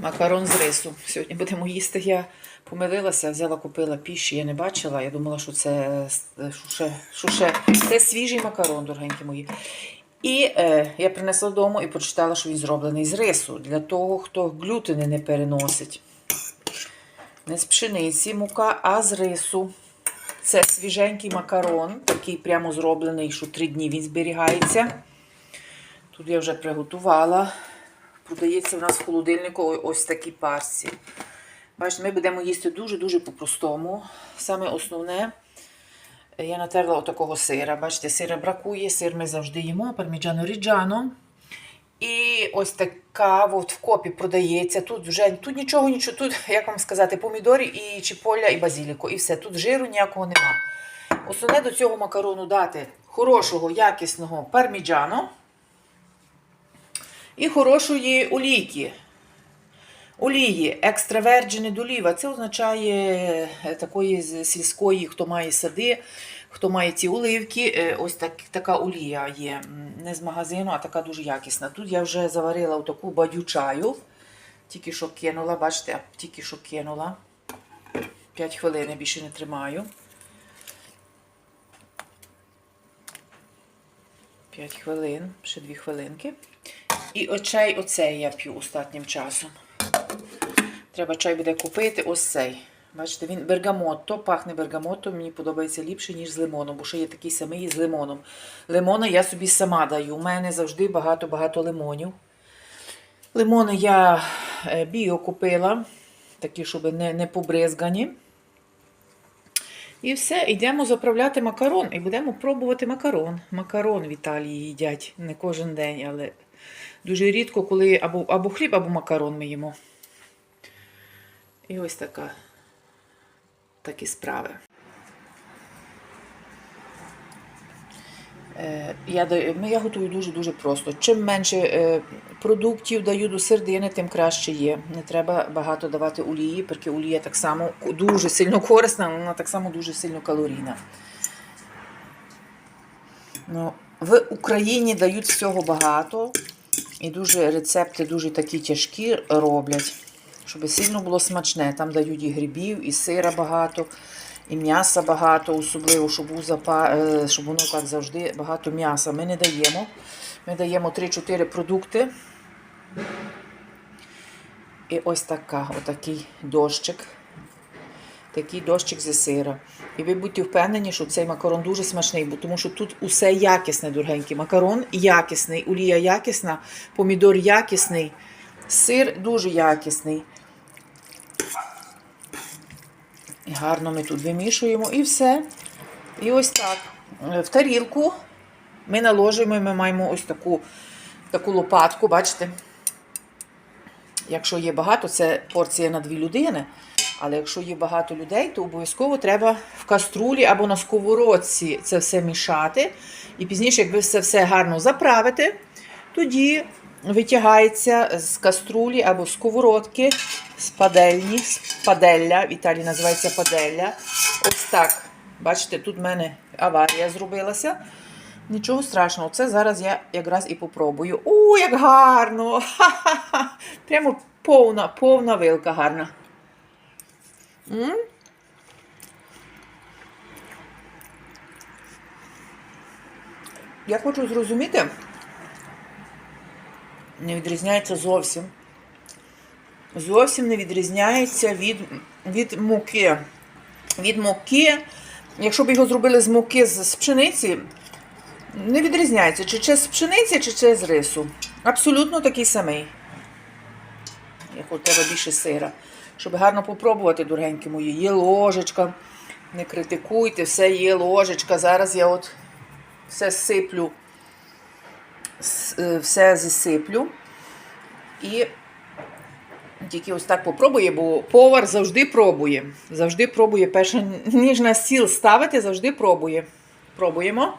Макарон з рису. Сьогодні будемо їсти. Я помилилася, взяла, купила піші, я не бачила. Я думала, що це е, що ще. Це свіжий макарон, дорогенькі мої. І е, я принесла додому і прочитала, що він зроблений з рису. Для того, хто глютини не переносить. Не з пшениці мука, а з рису. Це свіженький макарон, такий прямо зроблений, що три дні він зберігається. Тут я вже приготувала. Продається в нас в холодильнику ось такі парці. Бачите, ми будемо їсти дуже-дуже по-простому. Саме основне, е, я натерла отакого сира. Бачите, сира бракує, сир ми завжди їмо, парміджано ріджано. І ось така от в копі продається. Тут вже тут нічого, нічого, тут, як вам сказати, помідори і чіполя, і базіліко. І все. Тут жиру ніякого нема. Основне до цього макарону дати хорошого, якісного парміджано і хорошої олійки. Олії, екстравержене доліва. Це означає е, такої сільської, хто має сади, хто має ці оливки. е, Ось так, така олія є. Не з магазину, а така дуже якісна. Тут я вже заварила таку бадю чаю. Тільки що кинула, бачите, тільки що кинула. 5 хвилин більше не тримаю. 5 хвилин, ще 2 хвилинки. І очей оцей я п'ю останнім часом. Треба чай буде купити ось цей. Бачите, він бергамотто, пахне бергамотто, мені подобається ліпше, ніж з лимоном, бо ще є такий самий з лимоном. Лимона я собі сама даю. У мене завжди багато-багато лимонів. Лимони я е, біо купила, такі, щоб не, не побризгані. І все, йдемо заправляти макарон і будемо пробувати макарон. Макарон в Італії їдять не кожен день, але дуже рідко, коли або, або хліб, або макарон ми їмо. І ось така, такі справи. Е, Я, я готую дуже-дуже просто. Чим менше е, продуктів даю до сердини, тим краще є. Не треба багато давати олії, porque олія так само дуже сильно корисна, вона так само дуже сильно калорійна. Ну, в Україні дають всього багато. І дуже рецепти дуже такі тяжкі роблять, щоб сильно було смачне. Там дають і грибів, і сира багато, і м'яса багато, особливо, щоб, запа... е, щоб воно так завжди багато м'яса. Ми не даємо. Ми даємо 3-4 продукти. І ось така, отакий дощик. Такий дощик зі сира. І ви будьте впевнені, що цей макарон дуже смачний, бо тому що тут усе якісне, дорогенький. Макарон якісний, олія якісна, помідор якісний, сир дуже якісний. І гарно ми тут вимішуємо і все. І ось так. Е, В тарілку ми наложимо, ми маємо ось таку, таку лопатку, бачите? Якщо є багато, це порція на дві людини. Але якщо є багато людей, то обов'язково треба в каструлі або на сковородці це все мішати. І пізніше, як ви це все гарно заправите, тоді витягається з каструлі або з сковородки, з падельні, з паделля, в Італії називається паделля. Ось так. Бачите, тут в мене аварія зробилася. Нічого страшного, це зараз я якраз і попробую. О, як гарно! Ха-ха-ха! Прямо повна, повна вилка гарна. Я хочу зрозуміти, не відрізняється зовсім. Зовсім не відрізняється від, від муки. Від муки, якщо б його зробили з муки з пшениці, не відрізняється, чи це з пшениці, чи це з рису. Абсолютно такий самий. Як треба більше сира. Щоб гарно попробувати, дорогенькі мої. Є ложечка. Не критикуйте, все є ложечка. Зараз я от все сиплю, е, все засиплю. І тільки ось так попробує, бо повар завжди пробує. Завжди пробує. Перше, ніж на стіл ставити, завжди пробує. Пробуємо.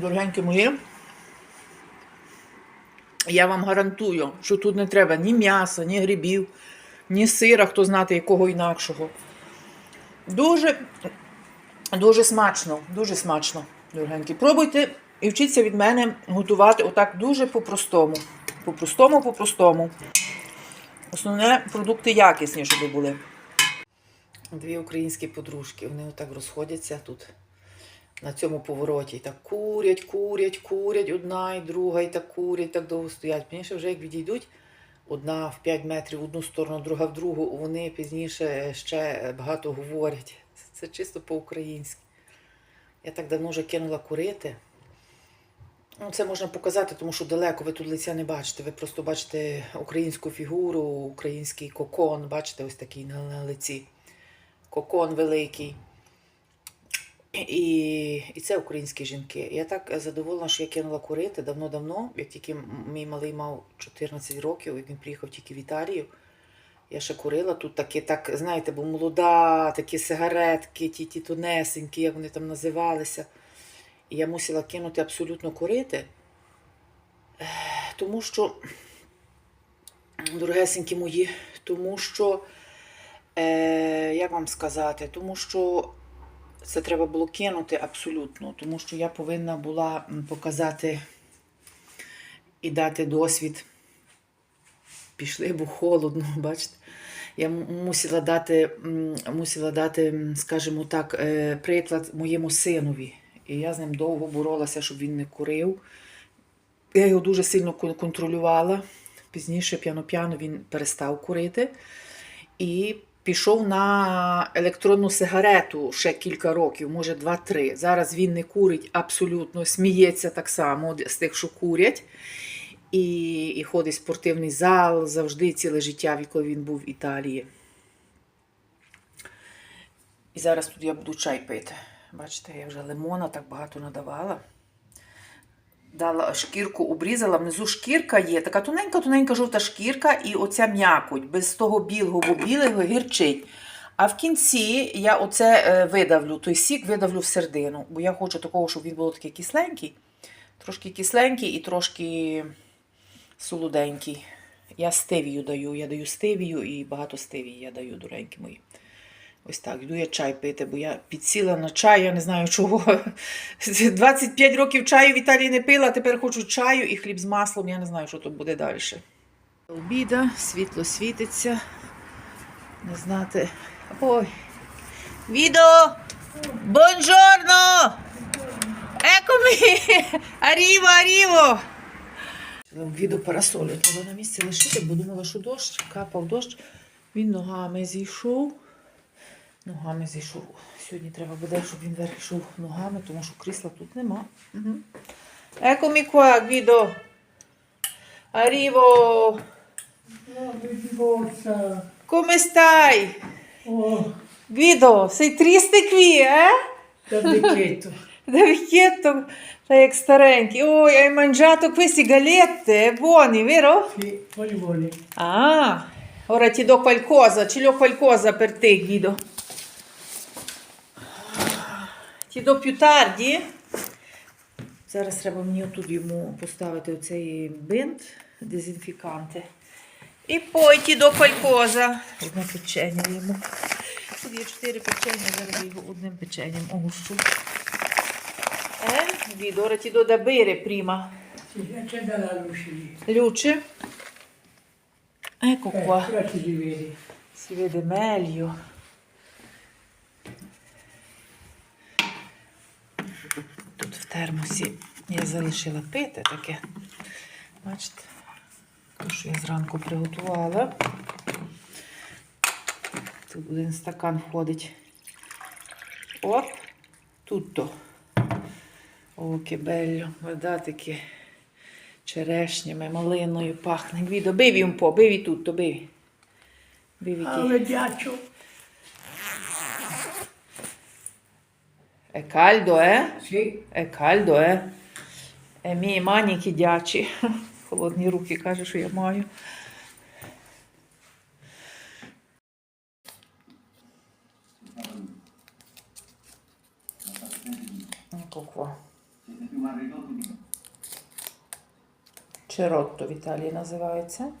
Дорогенькі мої, я вам гарантую, що тут не треба ні м'яса, ні грибів, ні сира, хто знати якого інакшого. Дуже, дуже смачно, дуже смачно, дорогенькі. Пробуйте і вчіться від мене готувати отак дуже по-простому. По-простому, по-простому. Основне продукти якісні, щоб були. Дві українські подружки, вони отак розходяться тут на цьому повороті. І так курять, курять, курять одна і друга, і так курять, так довго стоять. Пізніше вже як відійдуть, одна в 5 метрів в одну сторону, друга в другу, вони пізніше ще багато говорять. Це чисто по-українськи. Я так давно вже кинула курити. Ну, це можна показати, тому що далеко ви тут лиця не бачите. Ви просто бачите українську фігуру, український кокон, бачите, ось такий на лиці. Кокон великий. І, і це українські жінки. Я так задоволена, що я кинула курити давно-давно, як тільки мій малий мав 14 років, як він приїхав тільки в Італію. Я ще курила тут такі, так, знаєте, бо молода, такі сигаретки, ті, ті тонесенькі, як вони там називалися. І я мусила кинути абсолютно курити, тому що, дорогесенькі мої, тому що, е, як вам сказати, тому що це треба було кинути абсолютно, тому що я повинна була показати і дати досвід. Пішли, бо холодно, бачите. Я мусила дати, мусила дати, скажімо так, е, приклад моєму синові. І я з ним довго боролася, щоб він не курив. Я його дуже сильно контролювала. Пізніше п'яно-п'яно він перестав курити і пішов на електронну сигарету ще кілька років, може два-три. Зараз він не курить абсолютно, сміється так само з тих, що курять. І, і ходить в спортивний зал завжди ціле життя, коли він був в Італії. І зараз тут я буду чай пити. Бачите, я вже лимона так багато надавала. Дала шкірку, обрізала. Внизу шкірка є, така тоненька-тоненька жовта шкірка, і оця м'якоть, без того білого, бо білого гірчить. А в кінці я оце е, видавлю, той сік видавлю в середину, бо я хочу такого, щоб він був такий кисленький, трошки кисленький і трошки солоденький. Я стевію даю, я даю стевію і багато стевії я даю, дуренькі мої. Ось так, йду я чай пити, бо я підсіла на чай, я не знаю чого. 25 років чаю в Італії не пила, тепер хочу чаю і хліб з маслом, я не знаю, що тут буде далі. Обіда, світло світиться. Не знати. Ой. Відо! Бонжорно! Екомі! Аріво, аріво! Відо парасолю треба на місці лишити, бо думала, що дощ, капав дощ. Він ногами зійшов. Ногами зійшов. Сьогодні треба буде, щоб він вверх йшов ногами, тому що крісла тут нема. Угу. Eccomi qua, Guido. Arrivo. Oh, che forza! Come stai? Oh, Guido, sei triste qui, eh? da vecchietto. Da vecchietto, як старенький. Ой, hai mangiato queste galette? Buoni, vero? Sì, poi vuole. Ah, ora ti do qualcosa, ce l'ho qualcosa per te, Guido. Ti do più tardi. Зараз треба мені тут йому поставити оцей бинт дезінфіканти. І poi ti do qualcosa. Одне печення йому. Тут є чотири печення, зараз його одним печенням огущу. Е, Guido, ora ti do da bere prima. Sì, accenda la luce. Luce. Ecco qua. ti. Si vede meglio. Тут в термосі я залишила пити таке. Бачите, те, що я зранку приготувала. Тут один стакан входить. Оп, тут то. О, bello. Guardate che черешнями, малиною пахне. Гвідо, bevi un po', bevi tutto, bevi. Bevi Ah, È caldo, eh? Sì, È caldo, eh? Е, мої мані кидячі. Холодні руки каже, що я маю. Ecco qua. Cerotto в Італії називається.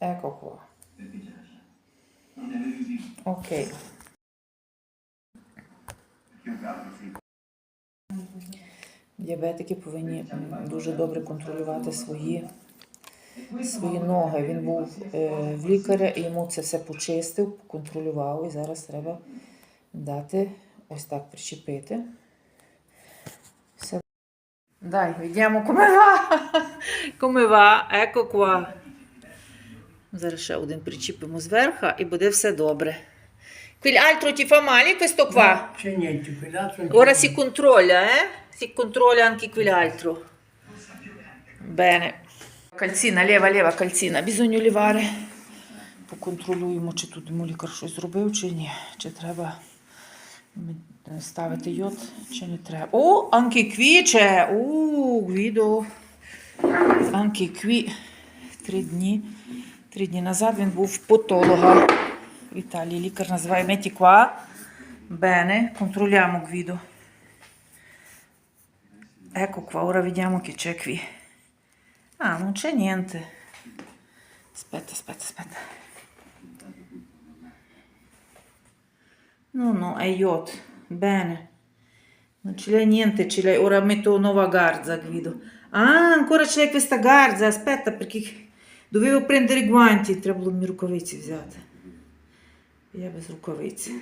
Ecco qua. Ok. Діабетики повинні дуже добре контролювати свої, свої ноги. Він був е, в лікаря і йому це все почистив, контролював. І зараз треба дати ось так причепити. Все. Va. Come va, ecco qua. Зараз ще один причіпимо зверху і буде все добре. Quell'altro ti fa male questo qua? C'è niente, quell'altro... Ora si controlla, eh? Si controlla anche quell'altro. Bene. Кальціна, лєва, лєва кальціна. Bisogna лівари. Поконтролюємо, чи тут йому лікар щось зробив, чи ні. Чи треба ставити йод, чи не треба. О, anche qui c'è. У, Гвідо. Anche qui. Три дні. Три дні назад він був в потолога в Італії. Лікар називає Меті qua. Bene, controlliamo Guido. Ecco qua, ora vediamo che c'è qui. Ah, non c'è niente. Aspetta, aspetta, aspetta. No, no, è yacht. Bene. Non ce l'hai niente, ce l'hai. Ora metto nuova garza, Guido. Ah, ancora ce l'hai questa garza. Aspetta, perché dovevo prendere i. Треба було мені рукавиці взяти. Я без рукавиці.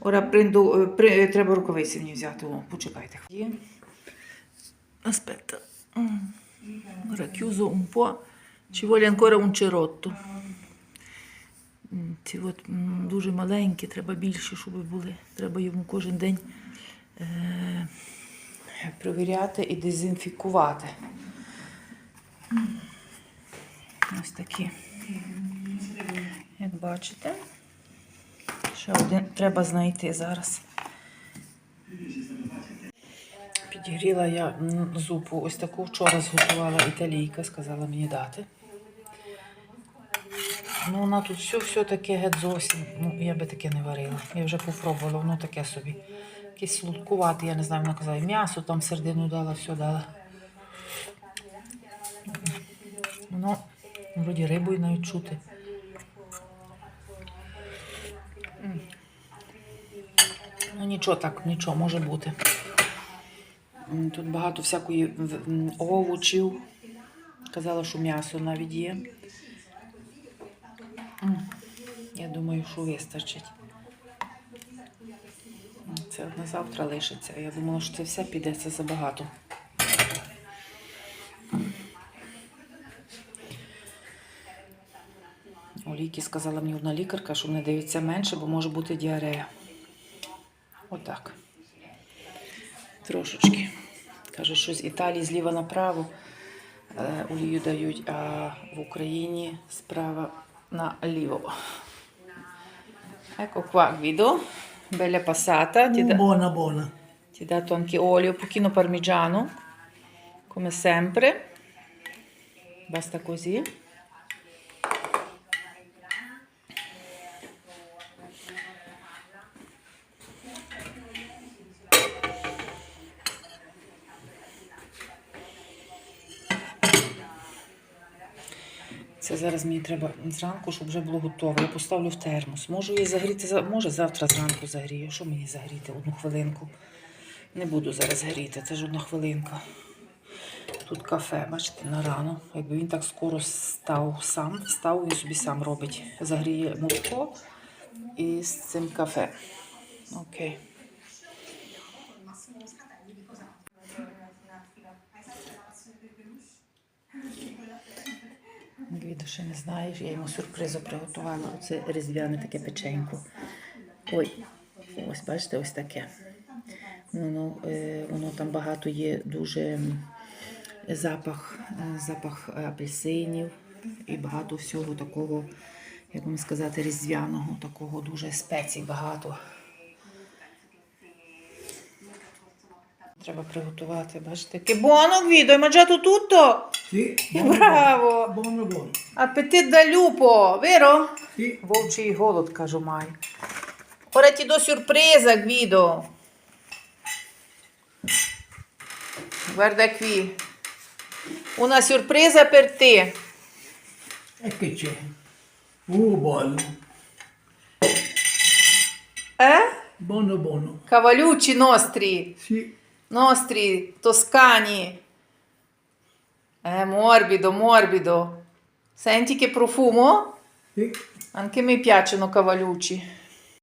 Ora prendo, eh, pre- треба рукавиці мені взяти. О, почекайте. Ora chiuso un po'. Ci ancora un cerotto. Ці от дуже маленькі, треба більше, щоб були. Треба йому кожен день е- перевіряти і дезінфікувати. Ось такі. Як бачите. Ще один треба знайти зараз. Підігріла я зупу ось таку вчора зготувала італійка, сказала мені дати. Ну, вона тут все, все таке геть зовсім. Ну, я би таке не варила. Я вже попробувала, воно таке собі. Якесь солодкувате, я не знаю, вона казала, м'ясо там середину дала, все дала. Воно, вроді рибою навіть чути. Ну нічого так, нічого, може бути. Тут багато всякої овочів. Казала, що м'ясо навіть є. Я думаю, що вистачить. Це на завтра лишиться. Я думала, що це все піде, це забагато. У ліки сказала мені одна лікарка, що не дивиться менше, бо може бути діарея. Отак. Трошечки. Каже, що з Італії зліва направо е, олію дають, а в Україні справа наліво. Ecco qua Guido, bella passata. Ti, da- Buona, buona. ti ho dato anche olio, un pochino parmigiano, come sempre. Basta così. Це зараз мені треба зранку, щоб вже було готово. Я поставлю в термос. Можу її загріти, може завтра зранку загрію. Що мені загріти? Одну хвилинку. Не буду зараз гріти, це ж одна хвилинка. Тут кафе, бачите, на рано. Якби він так скоро став сам, став, він собі сам робить. Загріє молоко і з цим кафе. Окей. Гвідо ще не знаєш, я йому сюрпризу приготувала. Оце різдвяне таке печенько. Ой, ось бачите, ось таке. Воно, е, воно там багато є дуже запах, е, запах апельсинів і багато всього такого, як вам сказати, різдвяного, такого дуже спецій багато. Треба приготувати, бачите. Buono Guido, hai mangiato tutto? Sì, Bravo! Buono, buono. Appetit da lupo, vero? Sì, Вовчий голод, кажу маю. Ora ti do sorpresa, Guido. Guarda qui. Una sorpresa per te. E che c'è? Uh, buono. Eh? Buono, buono. Cavalucci nostri, Sì. nostri toscani. Eh, morbido, morbido. Senti che profumo? Sì. Anche a me piacciono cavalucci.